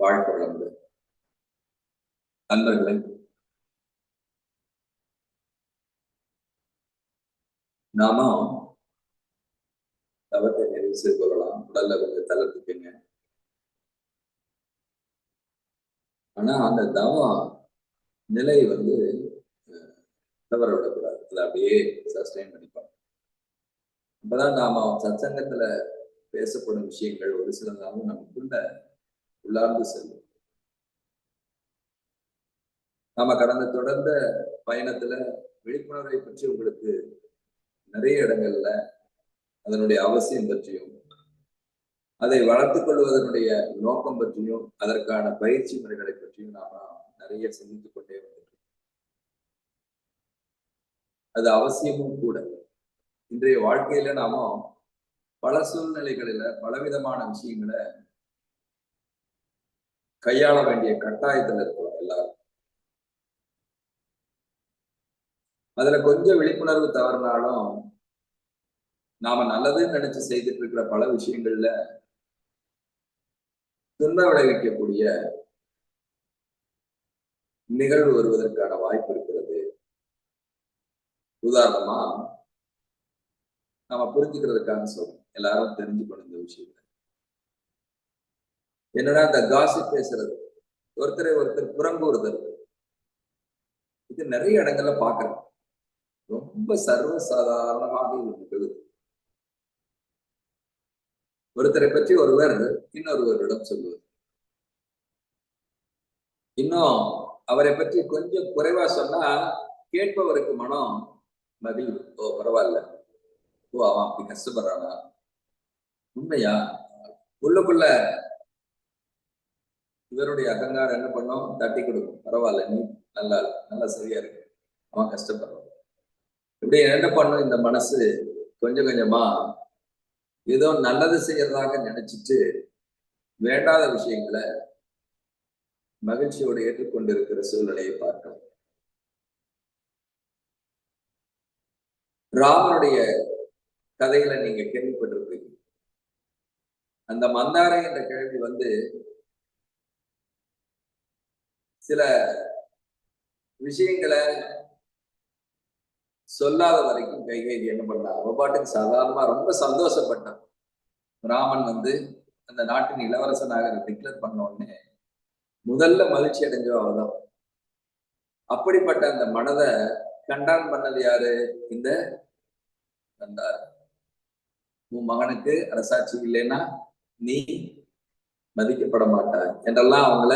வாழ்க்கை வளமுடன் நண்பர்களே. நாம தவத்தை நிறைவு செய்து கொள்ளலாம் உடல்ல கொஞ்சம் தளர்த்துக்குங்க. ஆனா அந்த தவம் நிலை வந்து அஹ், தவற விடக்கூடாது. அதை அப்படியே சஸ்டைன் பண்ணிப்பாங்க அப்பதான் நாம சத்சங்கத்துல பேசப்படும் விஷயங்கள் ஒரு சிலதாகவும் நமக்குள்ள உள்ளார்ந்து செல்லும். நாம கடந்த தொடர்ந்த பயணத்துல விழிப்புணர்வை பற்றி உங்களுக்கு நிறைய இடங்கள்ல அதனுடைய அவசியம் பற்றியும் அதை வளர்த்துக் கொள்வதனுடைய நோக்கம் பற்றியும் அதற்கான பயிற்சி முறைகளை பற்றியும் நாம நிறைய சிந்தித்துக் கொண்டே வந்திருக்கோம் அது அவசியமும் கூட. இன்றைய வாழ்க்கையில நாம பல சூழ்நிலைகளில பலவிதமான விஷயங்களை கையாள வேண்டிய கட்டாயத்துல இருக்கிறோம் எல்லாரும். அதுல கொஞ்சம் விழிப்புணர்வு தவறினாலும் நாம நல்லதுன்னு நினைச்சு செய்துட்டு இருக்கிற பல விஷயங்கள்ல துன்ப விளைவிக்கக்கூடிய நிகழ்வு வருவதற்கான வாய்ப்பு இருக்கிறது. உதாரணமா நாம புரிஞ்சுக்கிறதுக்கான சொல்றோம். எல்லாரும் தெரிஞ்சுக்கணும் இந்த விஷயத்தை. என்னன்னா இந்த காசி பேசுறது? ஒருத்தரை ஒருத்தர் புறங்கூறுதல் இது நிறைய இடங்கள்ல பாக்குறேன் ரொம்ப சர்வசாதாரணமாக இருக்குது ஒருத்தரை பற்றி ஒருவர் இன்னொருவரிடம் சொல்லுவது. இன்னும் அவரை பற்றி கொஞ்சம் குறைவா சொன்னா கேட்பவருக்கு மனம் மகிழ்வு ஓ பரவாயில்ல. ஓ அவன் அப்படி கஷ்டப்படுறானா உண்மையா? உள்ளுக்குள்ள இவருடைய அகங்காரம் என்ன பண்ணும்? தட்டி கொடுக்கும். பரவாயில்ல நீ நல்லா நல்லா சரியா இருக்கு அவன் கஷ்டப்படுறான். இப்படி என்ன பண்ணும்? இந்த மனசு கொஞ்சம் கொஞ்சமா ஏதோ நல்லது செய்யறதாக நினைச்சிட்டு வேண்டாத விஷயங்களை மகிழ்ச்சியோடு ஏற்றுக்கொண்டிருக்கிற சூழ்நிலையை பார்க்கணும் ராமனுடைய கதைகளை நீங்க கேள்விப்பட்டிருப்பீங்க. அந்த மந்தாரை என்ற கேள்வி வந்து சில விஷயங்களை சொல்லாத வரைக்கும் கைகை என்ன பண்ணா அவ பாட்டுக்கு சாதாரணமா ரொம்ப சந்தோஷப்பட்டான் ராமன் வந்து அந்த நாட்டின் இளவரசனாக டிக்ளேர் பண்ண உடனே முதல்ல மகிழ்ச்சி அடைஞ்சோ அவதான். அப்படிப்பட்ட அந்த மனதை கண்டான் பண்ணது யாரு? இந்த தந்தார். உன் மகனுக்கு அரசாட்சி இல்லைன்னா நீ மதிக்கப்பட மாட்டாய். என்றெல்லாம் அவங்கள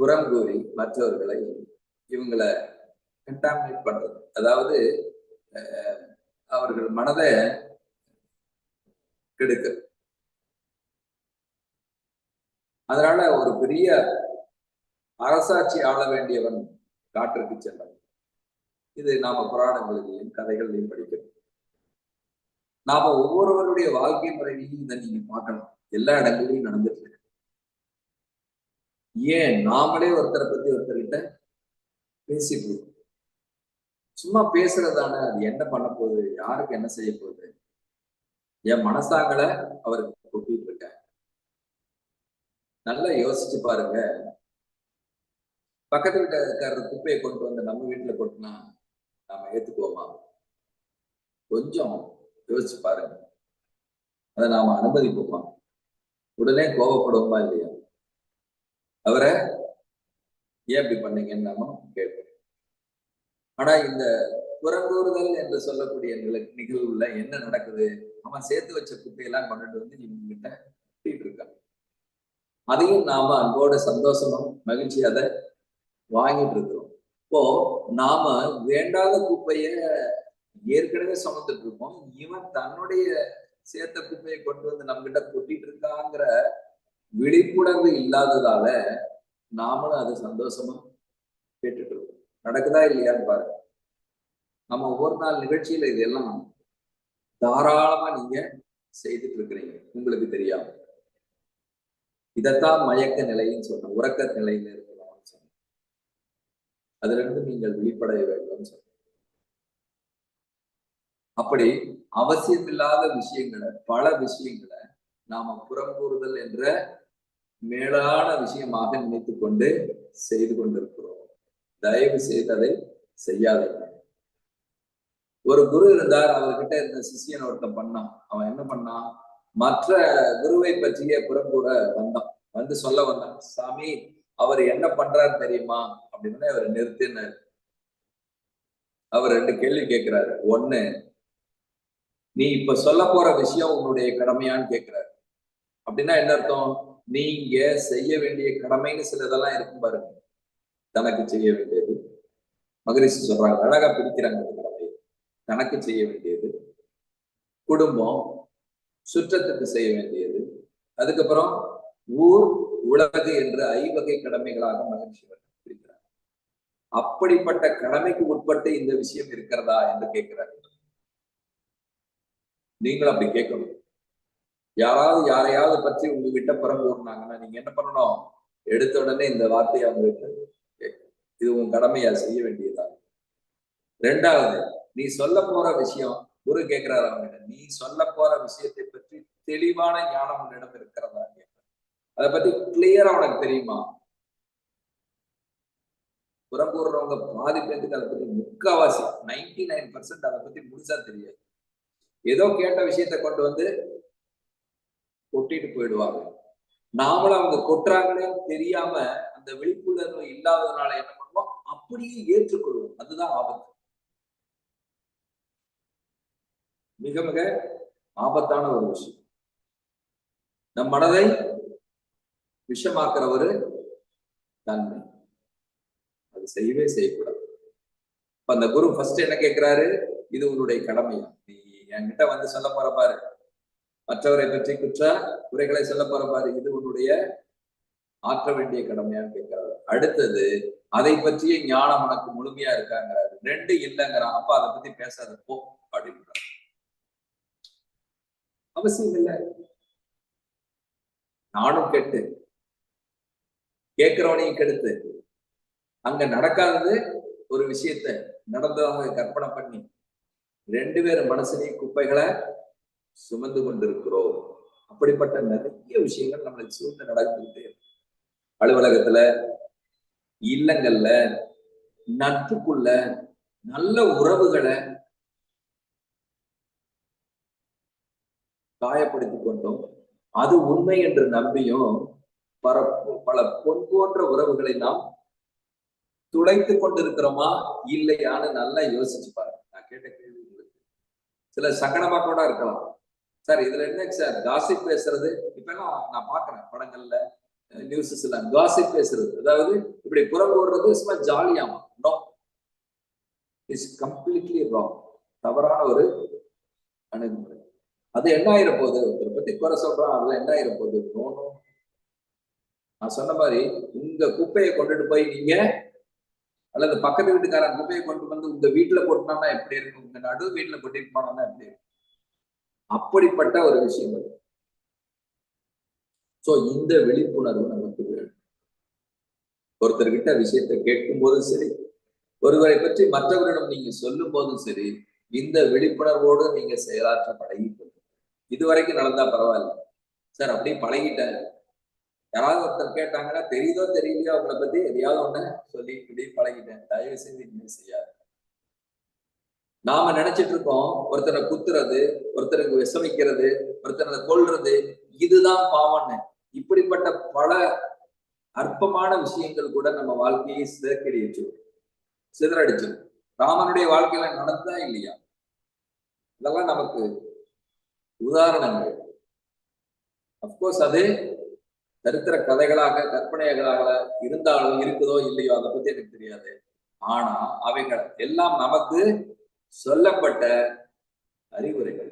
புறம் கூறி மற்றவர்களை இவங்களை கண்டாமினேட் பண்றது. அதாவது அஹ், அவர்கள் மனதை கெடுக்க அதனால ஒரு பெரிய அரசாட்சி ஆள வேண்டியவன் காற்றுக்கு சென்றான் இது நாம புராணங்களிலையும் கதைகளிலையும் படிக்கிறோம். நாம ஒவ்வொருவருடைய வாழ்க்கை முறையிலையும் இதை நீங்க பார்க்கணும் எல்லா இடங்களிலும் நடந்துட்டு இருக்கு. ஏன் நாமளே ஒருத்தரை பத்தி ஒருத்தர்கிட்ட பேசிட்டு இருக்கோம்? சும்மா பேசுறதான அது என்ன பண்ண போகுது? யாருக்கு என்ன செய்ய போகுது? என் மனசாங்களை அவருக்கு கொட்டிட்டு இருக்கேன் நல்லா யோசிச்சு பாருங்க. பக்கத்து வீட்டுக்காரர் குப்பையை கொண்டு வந்து நம்ம வீட்டுல கொட்டினா நாம ஏத்துக்குவோமா? கொஞ்சம் யோசிச்சு பாருங்க. அதை நாம அனுமதிப்போமா? உடனே கோபப்படுவோமா இல்லையா? அவரை ஏன் இப்படி பண்ணீங்கன்னு நாம கேட்போம். ஆனா இந்த புறங்கூறுதல் என்று சொல்லக்கூடிய நிகழ்வுல என்ன நடக்குது? அவன் சேர்த்து வச்ச குப்பையெல்லாம் கொண்டுட்டு வந்து இவங்க கிட்ட கொட்டிட்டு இருக்கான். அதையும் நாம அன்போட சந்தோஷமும் மகிழ்ச்சி அதை வாங்கிட்டு இருக்கிறோம். இப்போ நாம வேண்டாத குப்பைய ஏற்கனவே சுமந்துட்டு இருக்கோம். இவன் தன்னுடைய சேர்த்த குப்பையை கொண்டு வந்து நம்ம கிட்ட கொட்டிட்டு இருக்காங்கிற விழிப்புணர்வு இல்லாததால நாமளும் அது சந்தோஷமா கேட்டுட்டு இருக்கோம். நடக்குதா இல்லையான்னு பாருங்க. நம்ம ஒவ்வொரு நாள் நிகழ்ச்சியில இதெல்லாம் தாராளமா நீங்க செய்துட்டு இருக்கிறீங்க. உங்களுக்கு தெரியாம. இதத்தான் மயக்க நிலைன்னு சொன்ன உறக்க நிலையில இருக்கிறோம்னு சொன்னோம். அதுல இருந்து நீங்கள் விழிப்படைய வேண்டும் சொன்ன அப்படி அவசியமில்லாத விஷயங்களை பல விஷயங்களை நாம புறங்கூறுதல் என்ற மேலான விஷயமாக நினைத்து கொண்டு செய்து கொண்டிருக்கிறோம். தயவு செய்து அதை செய்யாதீர்கள். ஒரு குரு இருந்தார் அவர்கிட்ட இருந்த சிஷியன் ஒருத்தன் பண்ணான். அவன் என்ன பண்ணான்? மற்ற குருவை பற்றிய புறம்புற வந்தான். வந்து சொல்ல வந்தான் சாமி அவர் என்ன பண்றாரு தெரியுமா? அப்படின்னு அவர் நிறுத்தினார். அவர் ரெண்டு கேள்வி கேட்கிறாரு. ஒண்ணு நீ இப்ப சொல்ல போற விஷயம் உன்னுடைய கடமையான்னு கேட்கிறாரு. அப்படின்னா என்ன அர்த்தம்? நீங்க செய்ய வேண்டிய கடமைன்னு சிலதெல்லாம் இருக்கும் பாருங்க. தனக்கு செய்ய வேண்டியது. மகரிஷி சொல்றாங்க அழகா பிடிக்கிறாங்க அந்த கடமை தனக்கு செய்ய வேண்டியது. குடும்பம் சுற்றத்துக்கு செய்ய வேண்டியது. அதுக்கப்புறம் ஊர் உலகு என்று ஐவகை கடமைகளாக மகிழ்ச்சி பிரிக்கிறார் அப்படிப்பட்ட கடமைக்கு உட்பட்டு இந்த விஷயம் இருக்கிறதா என்று கேட்கிறார் நீங்களும் அப்படி கேட்கணும். யாராவது யாரையாவது பற்றி உங்ககிட்ட பிறகு கூறினாங்கன்னா நீங்க என்ன பண்ணணும்? எடுத்த உடனே இந்த வார்த்தையை அவங்களுக்கு இது உன் கடமையா? செய்ய வேண்டியதா? ரெண்டாவது நீ சொல்ல போற விஷயம் குரு கேட்கிறாரு அவங்க நீ சொல்ல போற விஷயத்தை பற்றி தெளிவான ஞானம் உன்னிடம் இருக்கிறதா? அதை பத்தி கிளியரா உனக்கு தெரியுமா? புறம்பூர்றவங்க பாதி பேருக்கு அதை பத்தி முக்காவாசி நைன்டி நைன் பர்சன்ட் அதை பத்தி முழுசா தெரியாது. ஏதோ கேட்ட விஷயத்த கொண்டு வந்து கொட்டிட்டு போயிடுவாங்க. நாமளும் அவங்க கொட்டுறாங்களேன்னு தெரியாம அந்த விழிப்புணர்வு இல்லாததுனால என்ன பண்ணுவோம்? அப்படியே ஏற்றுக்கொள்வோம். அதுதான் ஆபத்து. மிக மிக ஆபத்தான ஒரு விஷயம். நம் மனதை விஷமாக்குற ஒரு தன்மை அது செய்யவே செய்யக்கூடாது. இப்ப அந்த குரு ஃபர்ஸ்ட் என்ன கேட்கிறாரு இது உன்னுடைய கடமையா? நீ என்கிட்ட வந்து சொல்ல போற பாரு. மற்றவரை பற்றி குற்ற குறைகளை சொல்ல போற பாரு இது உன்னுடைய ஆற்ற வேண்டிய கடமையான்னு கேட்கிறாரு. அடுத்தது அதை பற்றிய ஞானம் உனக்கு முழுமையா இருக்காங்கிறாரு. ரெண்டு இல்லைங்கிறான். அப்ப அதை பத்தி பேசாத போ அப்படின்றார். அவசியம் இல்லை. நானும் கெட்டு கேட்கிறவனையும் கெடுத்து அங்க நடக்காதது ஒரு விஷயத்த நடந்தவங்க கற்பனை பண்ணி ரெண்டு பேரும் மனசுலையும் குப்பைகளை சுமந்து கொண்டிருக்கிறோம். அப்படிப்பட்ட நிறைய விஷயங்கள் நம்மளுக்கு சூழ்ந்து நடந்துகிட்டே அலுவலகத்துல இல்லங்கள்ல நட்புக்குள்ள நல்ல உறவுகளை காயப்படுத்தி கொண்டோம். அது உண்மை என்று நம்பியும் பல பல பொன் போன்ற உறவுகளை நாம் துளைத்து கொண்டிருக்கிறோமா? இல்லையான்னு நல்லா யோசிச்சு பாருங்க. நான் கேட்ட கேள்வி உங்களுக்கு சில சங்கடமா கூட இருக்கலாம். சார் இதுல என்ன சார் காசிப் பேசுறது? இப்ப நான் பாக்குறேன் படங்கள்ல நியூஸஸ் எல்லாம். காசிப் பேசுறது. அதாவது இப்படி குரல் ஓடுறது சும்மா ஜாலியாமா நோ இஸ் கம்ப்ளீட்லி ராங் தவறான ஒரு அணுகுமுறை. அது என்ன ஆயிரம் போகுது? ஒருத்தரை பத்தி குறை சொல்றான். அதுல என்ன ஆயிரம் போகுது? தோணும் நான் சொன்ன மாதிரி உங்க குப்பையை கொண்டுட்டு போய் நீங்க அல்லது பக்கத்து வீட்டுக்காரன் குப்பையை கொண்டு வந்து உங்க வீட்டுல கொட்டினா எப்படி இருக்கும்? உங்க நடு வீட்டுல கொட்டிட்டு போனோம்னா எப்படி இருக்கும்? அப்படிப்பட்ட ஒரு விஷயம் அது. சோ இந்த விழிப்புணர்வு நமக்கு வேணும். ஒருத்தர்கிட்ட விஷயத்தை கேட்கும் போதும் சரி ஒருவரை பற்றி மற்றவரிடம் நீங்க சொல்லும் போதும் சரி இந்த விழிப்புணர்வோடு நீங்க செயலாற்ற பழகிக்கொள்ளும் இது வரைக்கும் நடந்தா பரவாயில்ல. சார் அப்படியே பழகிட்டேன் யாராவது ஒருத்தர் கேட்டாங்கன்னா தெரியுதோ தெரியலையோ அவங்கள பத்தி எதையாவது ஒண்ணு சொல்லி இப்படி பழகிட்டேன். தயவு செய்து இனிமேல் செய்யாது நாம நினைச்சிட்டு இருக்கோம் ஒருத்தனை குத்துறது ஒருத்தருக்கு விஷமிக்கிறது ஒருத்தனை கொல்றது இதுதான் பாவம்னு. இப்படிப்பட்ட பல அற்பமான விஷயங்கள் கூட நம்ம வாழ்க்கையை சிதறடிச்சு சிதறடிச்சு ராமனுடைய வாழ்க்கையில நடந்தா இல்லையா? இதெல்லாம் நமக்கு உதாரணங்கள். அப்கோர்ஸ் அது சரித்திர கதைகளாக கற்பனைகளாக இருந்தாலும் இருக்குதோ இல்லையோ அதை பத்தி எனக்கு தெரியாது. ஆனா அவைகள் எல்லாம் நமக்கு சொல்லப்பட்ட அறிவுரைகள்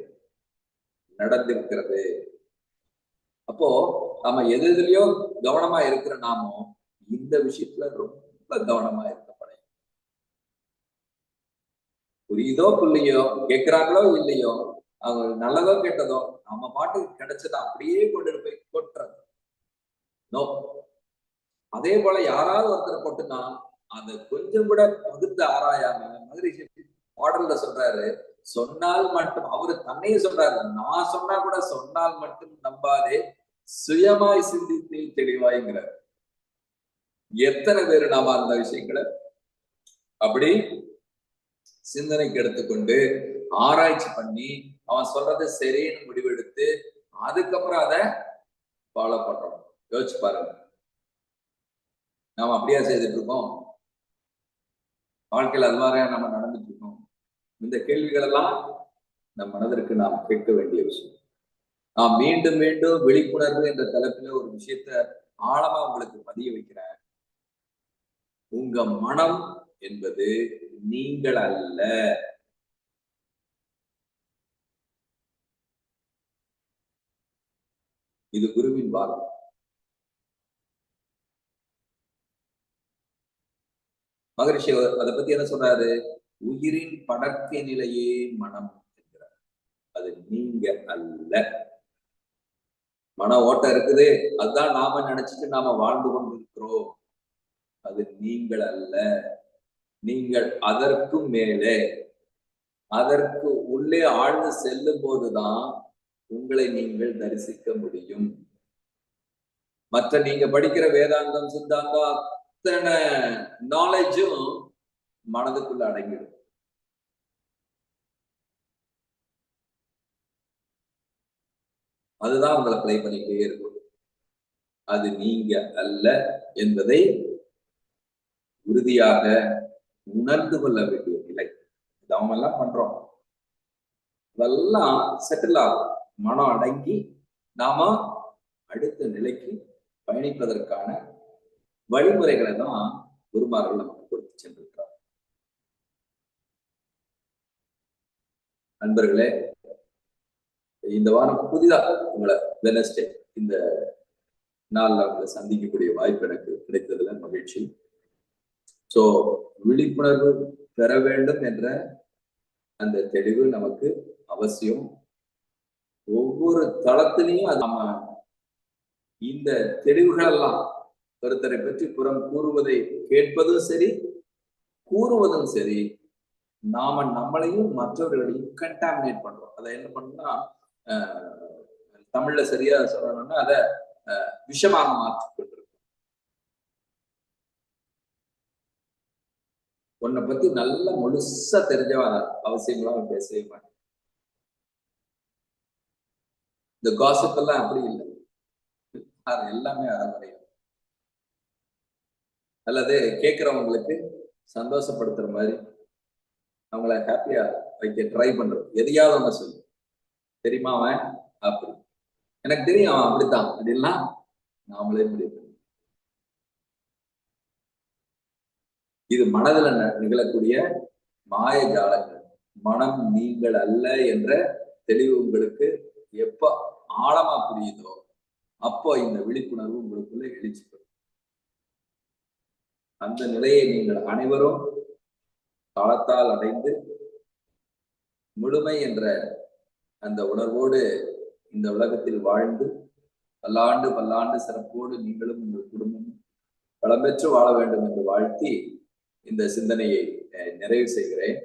நடந்திருக்கிறது. அப்போ நம்ம எது எதுலயோ கவனமா இருக்கிற நாமோ இந்த விஷயத்துல ரொம்ப கவனமா இருக்கப்பட புரியுதோ புள்ளியோ கேட்கிறாங்களோ இல்லையோ அவங்க நல்லதோ கெட்டதோ நம்ம பாட்டுக்கு கிடைச்சதை அப்படியே கொண்டு போய் கொட்டுறது. நோ அதே போல யாராவது ஒருத்தர் கொட்டுனா அதை கொஞ்சம் கூட பகுத்து ஆராயாம மதுரை மாடல்ல சொல்றாரு சொன்னால் மட்டும் அவரு தன்னையே சொல்றாரு நான் சொன்னா கூட சொன்னால் மட்டும் நம்பாதே சுயமாய் சிந்தித்து தெளிவாய்ங்கிறார். எத்தனை பேர் நாம அந்த விஷயங்களை? அப்படி சிந்தனைக்கு எடுத்துக்கொண்டு ஆராய்ச்சி பண்ணி அவன் சொல்றது சரின்னு முடிவெடுத்து அதுக்கப்புறம் அதை ஃபாலோ பண்றோம். யோசிச்சு பாருங்க. நாம அப்படியா செய்துட்டு இருக்கோம்? வாழ்க்கையில் அது மாதிரியா நம்ம இந்த கேள்விகள் எல்லாம் நம் மனதிற்கு நாம் கேட்க வேண்டிய விஷயம். நான் மீண்டும் மீண்டும் விழிப்புணர்வு என்ற தலைப்பில ஒரு விஷயத்த ஆழமா உங்களுக்கு பதிய வைக்கிறேன். உங்க மனம் என்பது நீங்கள் அல்ல. இது குருவின் வார்த்தை மகரிஷி அதை பத்தி என்ன சொல்றாரு உயிரின் படக்க நிலையே மனம் என்கிறார். அது நீங்க அல்ல. மன ஓட்டம் இருக்குது. அதுதான் நாம நினைச்சிட்டு நாம வாழ்ந்து கொண்டிருக்கிறோம். அது நீங்கள் அல்ல. நீங்கள் அதற்கும் மேலே. அதற்கு உள்ளே ஆழ்ந்து செல்லும் போதுதான் உங்களை நீங்கள் தரிசிக்க முடியும். மற்ற நீங்க படிக்கிற வேதாந்தம் சித்தாந்தம் அத்தனை நாலேஜும் மனதுக்குள்ள அடங்கிடும். அதுதான் உங்களை பிளே பண்ணிக்கிட்டே இருக்கும். அது நீங்க அல்ல என்பதை உறுதியாக உணர்ந்து கொள்ள வேண்டிய நிலை. நம்ம எல்லாம் பண்றோம். இதெல்லாம் செட்டில் ஆகும். மனம் அடங்கி நாம அடுத்த நிலைக்கு பயணிப்பதற்கான வழிமுறைகளை தான் குருமார்கள் நமக்கு கொடுத்து சென்றிருக்கிறார் நண்பர்களே இந்த வாரம் புதிதா உங்களை வெனஸ்டே இந்த நாள்ல உங்களை சந்திக்கக்கூடிய வாய்ப்பு எனக்கு கிடைத்ததுல மகிழ்ச்சி. சோ விழிப்புணர்வு பெற வேண்டும் என்ற அந்த தெளிவு நமக்கு அவசியம். ஒவ்வொரு தளத்திலையும் அது நம்ம இந்த தெளிவுகள் எல்லாம் ஒருத்தரை பற்றி புறம் கூறுவதை கேட்பதும் சரி கூறுவதும் சரி நாம நம்மளையும் மற்றவர்களையும் கண்டாமினேட் பண்றோம். அதை என்ன பண்ணா தமிழ்ல சரியா சொல்லணும்னா அதை விஷமாக மாற்றிக்கொண்டிருக்கோம் உன்னை பத்தி நல்ல முழுசா தெரிஞ்சவன் அவசியங்களும் பேசவே மாட்டேன். இந்த காசிப் எல்லாம் அப்படி இல்லை. எல்லாமே அறமுறையும் அல்லது கேட்கிறவங்களுக்கு சந்தோஷப்படுத்துற மாதிரி அவங்கள ஹாப்பியா வைக்க ட்ரை பண்றது. எதையாவது அவங்க சொல்லு. தெரியுமா அவன்? அப்படி. எனக்கு தெரியும் அவன் அப்படித்தான். அப்படின்லாம் நாமளே முடிவு இது மனதில் நிகழக்கூடிய மாய ஜாலங்கள். மனம் நீங்கள் அல்ல என்ற தெளிவு உங்களுக்கு எப்ப ஆழமா புரியுதோ அப்போ இந்த விழிப்புணர்வு உங்களுக்குள்ள எழுச்சி அந்த நிலையை நீங்கள் அனைவரும் காலத்தால் அடைந்து முழுமை என்ற அந்த உணர்வோடு இந்த உலகத்தில் வாழ்ந்து பல்லாண்டு பல்லாண்டு சிறப்போடு நீங்களும் உங்கள் குடும்பமும் பலம் பெற்று வாழ வேண்டும் என்று வாழ்த்தி இந்த சிந்தனையை நிறைவு செய்கிறேன்.